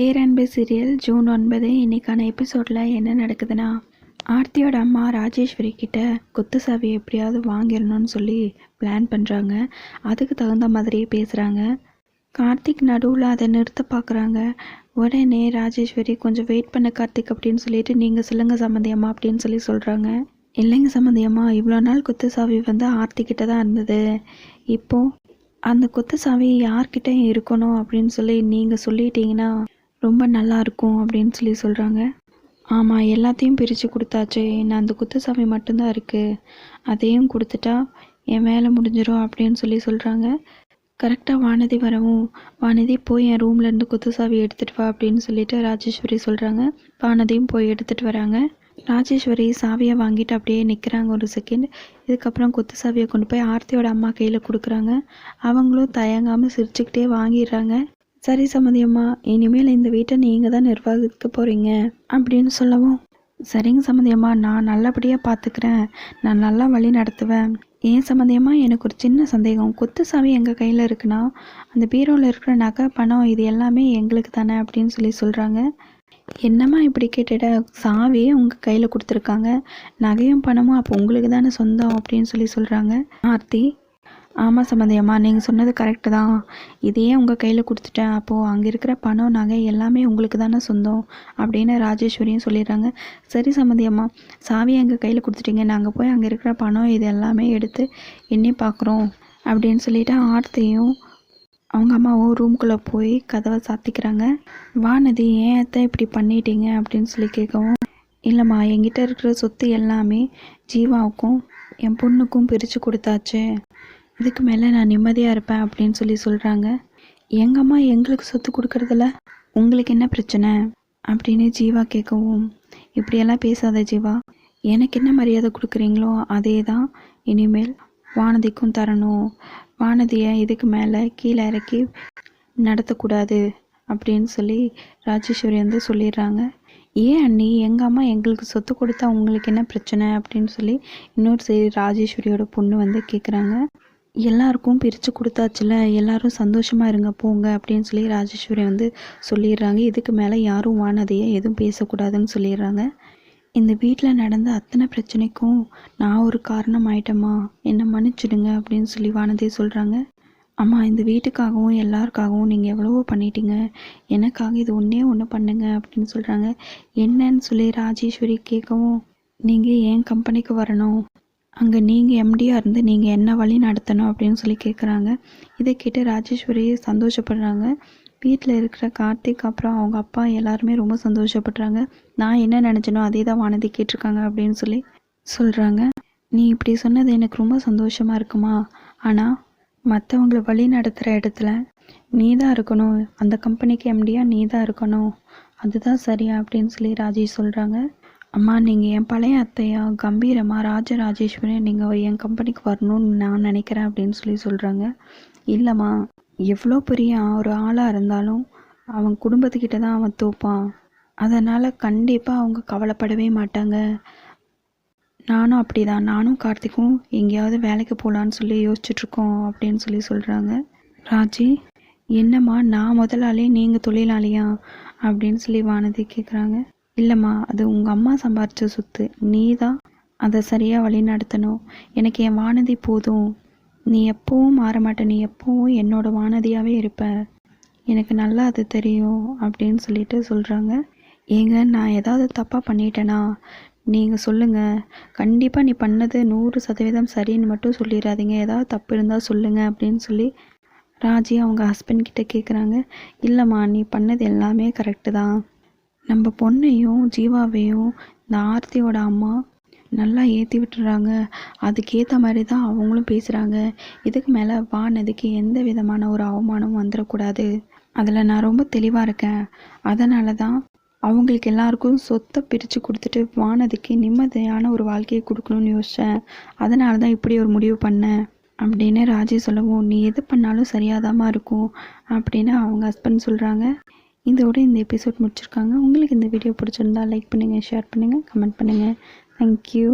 பேரன்பு serial June ஒன்பது இன்னைக்கான எபிசோடில் என்ன நடக்குதுன்னா ஆர்த்தியோட அம்மா ராஜேஸ்வரி கிட்ட குத்து சாவி எப்படியாவது வாங்கிடணும்னு சொல்லி பிளான் பண்ணுறாங்க அதுக்கு தகுந்த மாதிரியே பேசுகிறாங்க கார்த்திக் நடுவில் அதை நிறுத்த பார்க்குறாங்க உடனே ராஜேஸ்வரி கொஞ்சம் வெயிட் பண்ண கார்த்திக் அப்படின்னு சொல்லிட்டு நீங்கள் சொல்லுங்க சம்மந்தியம்மா அப்படின்னு சொல்லி சொல்கிறாங்க இல்லைங்க சம்மந்தியம்மா இவ்வளோ நாள் குத்து சாவி வந்து ஆர்த்திக்கிட்ட தான் இருந்தது. இப்போது அந்த குத்து சாவி யார்கிட்ட இருக்கணும் அப்படின்னு சொல்லி நீங்கள் சொல்லிட்டீங்கன்னா ரொம்ப நல்லா இருக்கும் அப்படின்னு சொல்லி சொல்கிறாங்க ஆமாம் எல்லாத்தையும் பிரித்து கொடுத்தாச்சு. என்ன அந்த குத்து சாவி மட்டும்தான் இருக்குது அதையும் கொடுத்துட்டா என் வேலை முடிஞ்சிடும் அப்படின்னு சொல்லி சொல்கிறாங்க கரெக்டாக வானதி வரவும் வானதி போய் என் ரூம்லேருந்து குத்துசாவி எடுத்துகிட்டு வா அப்படின்னு சொல்லிட்டு ராஜேஸ்வரி சொல்கிறாங்க வானதியும் போய் எடுத்துகிட்டு வராங்க. ராஜேஸ்வரி சாவியை வாங்கிட்டு அப்படியே நிற்கிறாங்க ஒரு செகண்ட் இதுக்கப்புறம் குத்து சாவியை கொண்டு போய் ஆர்த்தியோட அம்மா கையில் கொடுக்குறாங்க. அவங்களும் தயங்காமல் சிரிச்சுக்கிட்டே வாங்கிடுறாங்க. சரி சம்மதியம்மா இனிமேல் இந்த வீட்டை நீங்கள் தான் நிர்வகிக்க போகிறீங்க அப்படின்னு சொல்லவும் சரிங்க சம்மதியம்மா நான் நல்லபடியாக பார்த்துக்கிறேன் நான் நல்லா வழி நடத்துவேன். ஏன் சம்மந்தியம்மா எனக்கு ஒரு சின்ன சந்தேகம். குத்து சாவி எங்கள் கையில் இருக்குன்னா அந்த பீரோவில் இருக்கிற நகை பணம் இது எல்லாமே எங்களுக்கு தானே அப்படின்னு சொல்லி சொல்கிறாங்க என்னம்மா இப்படி கேட்டுட சாவியே உங்கள் கையில் கொடுத்துருக்காங்க. நகையும் பணமும் அப்போ உங்களுக்கு தானே சொந்தம் அப்படின்னு சொல்லி சொல்கிறாங்க ஆர்த்தி ஆமாம் சம்மந்தியம்மா நீங்கள் சொன்னது கரெக்டு தான். இதையே உங்கள் கையில் கொடுத்துட்டேன். அப்போது அங்கே இருக்கிற பணம் நகை எல்லாமே உங்களுக்கு தானே சொந்தம் அப்படின்னு ராஜேஸ்வரியும் சொல்லிடுறாங்க. சரி சம்மந்தியம்மா சாவி எங்கள் கையில் கொடுத்துட்டீங்க? நாங்கள் போய் அங்கே இருக்கிற பணம் இது எல்லாமே எடுத்து எண்ணி பார்க்குறோம் அப்படின்னு சொல்லிட்டு ஆர்த்தியும் அவங்க அம்மாவும் ரூம்குள்ளே போய் கதவை சாத்திக்கிறாங்க. வானதி ஏன் அத்தை இப்படி பண்ணிட்டீங்க அப்படின்னு சொல்லி கேட்கவும் இல்லைம்மா என்கிட்ட இருக்கிற சொத்து எல்லாமே ஜீவாவுக்கும் என் பொண்ணுக்கும் பிரித்து கொடுத்தாச்சு. இதுக்கு மேலே நான் நிம்மதியாக இருப்பேன் அப்படின்னு சொல்லி சொல்கிறாங்க எங்கள் அம்மா எங்களுக்கு சொத்து கொடுக்கறதில்ல உங்களுக்கு என்ன பிரச்சனை? அப்படின்னு ஜீவா கேட்கவும் இப்படியெல்லாம் பேசாத ஜீவா. எனக்கு என்ன மரியாதை கொடுக்குறீங்களோ அதே தான் இனிமேல் வானதிக்கும் தரணும். வானதியை இதுக்கு மேலே கீழே இறக்கி நடத்தக்கூடாது அப்படின்னு சொல்லி ராஜேஸ்வரி வந்து சொல்லிடுறாங்க. ஏன் அண்ணி எங்கள் அம்மா எங்களுக்கு சொத்து கொடுத்தா உங்களுக்கு என்ன பிரச்சனை? அப்படின்னு சொல்லி இன்னொரு சரி ராஜேஸ்வரியோட பொண்ணு வந்து கேட்குறாங்க எல்லாருக்கும் பிரித்து கொடுத்தாச்சுல எல்லாரும் சந்தோஷமாக இருங்க போங்க அப்படின்னு சொல்லி ராஜேஸ்வரி வந்து சொல்லிடுறாங்க. இதுக்கு மேலே யாரும் வானதையே எதுவும் பேசக்கூடாதுன்னு சொல்லிடுறாங்க. இந்த வீட்டில் நடந்த அத்தனை பிரச்சனைக்கும் நான் ஒரு காரணம் ஆயிட்டேம்மா. என்னை மன்னிச்சிடுங்க அப்படின்னு சொல்லி வானதி சொல்கிறாங்க அம்மா இந்த வீட்டுக்காகவும் எல்லாருக்காகவும் நீங்கள் எவ்வளவோ பண்ணிட்டீங்க. எனக்காக இது ஒன்றே ஒன்று பண்ணுங்க அப்படின்னு சொல்கிறாங்க என்னன்னு சொல்லி ராஜேஸ்வரி கேட்கவும் நீங்கள் ஏன் கம்பெனிக்கு வரணும்? அங்கே நீங்கள் எம்டியாக இருந்து நீங்கள் என்ன வழி நடத்தணும் அப்படின்னு சொல்லி கேட்குறாங்க இதை கேட்டு ராஜேஸ்வரி சந்தோஷப்படுறாங்க. வீட்டில் இருக்கிற கார்த்திக் அப்புறம் அவங்க அப்பா எல்லாருமே ரொம்ப சந்தோஷப்படுறாங்க. நான் என்ன நினச்சனோ அதே தான் வானதி கேட்டிருக்காங்க அப்படின்னு சொல்லி சொல்கிறாங்க நீ இப்படி சொன்னது எனக்கு ரொம்ப சந்தோஷமாக இருக்குமா? ஆனால் மற்றவங்களை வழி நடத்துகிற இடத்துல நீ தான் இருக்கணும். அந்த கம்பெனிக்கு எம்டியாக நீ தான் இருக்கணும். அதுதான் சரியா அப்படின்னு சொல்லி ராஜேஷ் சொல்கிறாங்க அம்மா நீங்கள் என் பழைய அத்தையா? கம்பீரமாக ராஜராஜேஸ்வரி நீங்கள் என் கம்பெனிக்கு வரணும்னு நான் நினைக்கிறேன் அப்படின்னு சொல்லி சொல்கிறாங்க இல்லைம்மா எவ்வளோ பெரிய ஒரு ஆளாக இருந்தாலும் அவன் குடும்பத்துக்கிட்ட தான் அவன் தோப்பான். அதனால் கண்டிப்பாக அவங்க கவலைப்படவே மாட்டாங்க. நானும் அப்படி தான் நானும் கார்த்திக்கும் எங்கேயாவது வேலைக்கு போகலான்னு சொல்லி யோசிச்சுட்ருக்கோம் அப்படின்னு சொல்லி சொல்கிறாங்க ராஜி என்னம்மா நான் முதலாளி நீங்கள் தொழிலாளியா? அப்படின்னு சொல்லி வானதி கேட்குறாங்க இல்லைம்மா அது உங்கள் அம்மா சம்பாரித்த சொத்து. நீ தான் அதை சரியாக வழி நடத்தணும் எனக்கு என் வானதி போதும். நீ எப்பவும் மாற மாட்ட நீ எப்பவும் என்னோட வானதியாகவே இருப்ப. எனக்கு நல்லா அது தெரியும் அப்படின்னு சொல்லிட்டு சொல்கிறாங்க ஏங்க நான் ஏதாவது தப்பாக பண்ணிட்டேனா? நீங்கள் சொல்லுங்கள் கண்டிப்பாக நீ பண்ணது நூறு சதவீதம் சரின்னு மட்டும் சொல்லிடாதீங்க. ஏதாவது தப்பு இருந்தால் சொல்லுங்கள் அப்படின்னு சொல்லி ராஜி அவங்க ஹஸ்பண்ட் கிட்ட கேட்குறாங்க இல்லைம்மா நீ பண்ணது எல்லாமே கரெக்டு தான். நம்ம பொண்ணையும் ஜீவாவையும் இந்த ஆர்த்தியோட அம்மா நல்லா ஏற்றி விட்டுறாங்க. அதுக்கேற்ற மாதிரி தான் அவங்களும் பேசுகிறாங்க இதுக்கு மேலே வானதுக்கு எந்த விதமான ஒரு அவமானமும் வந்துடக்கூடாது அதில் நான் ரொம்ப தெளிவாக இருக்கேன். அதனால தான் அவங்களுக்கு எல்லாருக்கும் சொத்தை பிரித்து கொடுத்துட்டு வானதுக்கு நிம்மதியான ஒரு வாழ்க்கையை கொடுக்கணும்னு யோசித்தேன் அதனால தான் இப்படி ஒரு முடிவு பண்ணேன். அப்படின்னு ராஜி சொல்லவும் நீ எது பண்ணாலும் சரியாதாமா இருக்கும். அப்படின்னு அவங்க ஹஸ்பண்ட் சொல்கிறாங்க இதோட இந்த எபிசோட் முடிச்சிருக்காங்க. உங்களுக்கு இந்த வீடியோ பிடிச்சிருந்தா லைக் பண்ணுங்கள் ஷேர் பண்ணுங்கள் கமெண்ட் பண்ணுங்கள் தேங்க்யூ